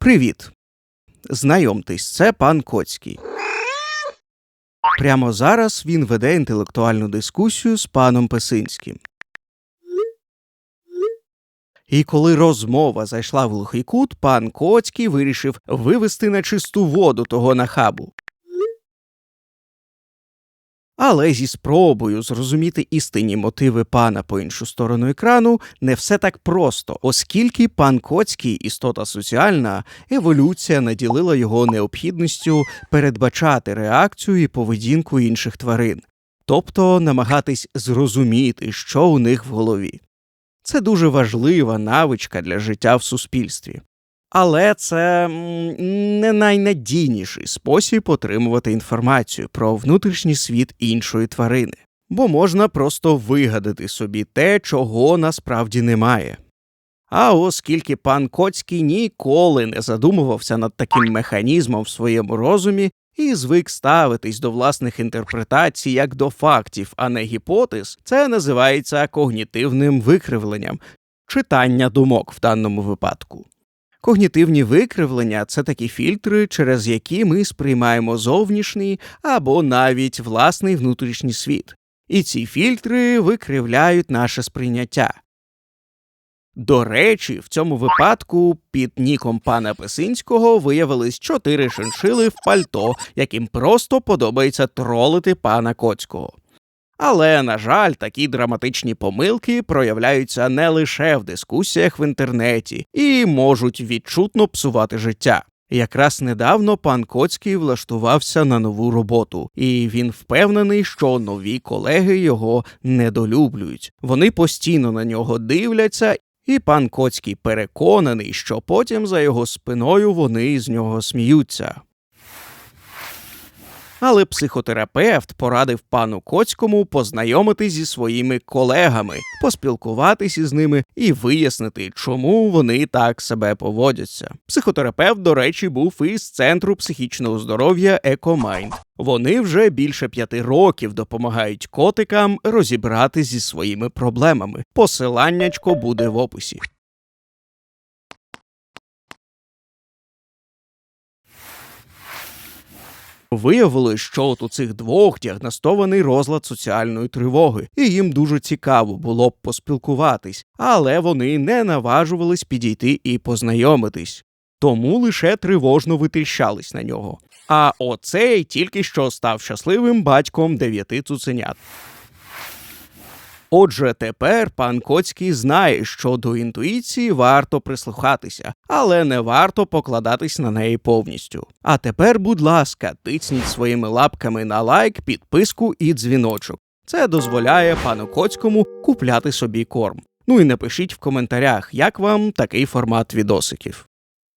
Привіт. Знайомтесь, це пан Коцький. Прямо зараз він веде інтелектуальну дискусію з паном Песинським. І коли розмова зайшла в глухий кут, пан Коцький вирішив вивести на чисту воду того нахабу. Але зі спробою зрозуміти істинні мотиви пана по іншу сторону екрану не все так просто, оскільки пан Коцький істота соціальна, еволюція наділила його необхідністю передбачати реакцію і поведінку інших тварин, тобто намагатись зрозуміти, що у них в голові. Це дуже важлива навичка для життя в суспільстві. Але це не найнадійніший спосіб отримувати інформацію про внутрішній світ іншої тварини, бо можна просто вигадати собі те, чого насправді немає. А оскільки пан Коцький ніколи не задумувався над таким механізмом в своєму розумі і звик ставитись до власних інтерпретацій як до фактів, а не гіпотез, це називається когнітивним викривленням, читання думок в даному випадку. Когнітивні викривлення це такі фільтри, через які ми сприймаємо зовнішній або навіть власний внутрішній світ. І ці фільтри викривляють наше сприйняття. До речі, в цьому випадку під ніком пана Песинського виявились чотири шиншили в пальто, яким просто подобається тролити пана Коцького. Але, на жаль, такі драматичні помилки проявляються не лише в дискусіях в інтернеті і можуть відчутно псувати життя. Якраз недавно пан Коцький влаштувався на нову роботу, і він впевнений, що нові колеги його недолюблюють. Вони постійно на нього дивляться, і пан Коцький переконаний, що потім за його спиною вони з нього сміються. Але психотерапевт порадив пану Коцькому познайомитись зі своїми колегами, поспілкуватись із ними і вияснити, чому вони так себе поводяться. Психотерапевт, до речі, був із центру психічного здоров'я Екомайнд. Вони вже більше п'яти років допомагають котикам розібратись зі своїми проблемами. Посиланнячко буде в описі. Виявилось, що от у цих двох діагностований розлад соціальної тривоги, і їм дуже цікаво було б поспілкуватись, але вони не наважувались підійти і познайомитись, тому лише тривожно витріщались на нього. А оцей тільки що став щасливим батьком дев'яти цуценят. Отже, тепер пан Коцький знає, що до інтуїції варто прислухатися, але не варто покладатись на неї повністю. А тепер, будь ласка, тицніть своїми лапками на лайк, підписку і дзвіночок. Це дозволяє пану Коцькому купляти собі корм. Ну і напишіть в коментарях, як вам такий формат відосиків.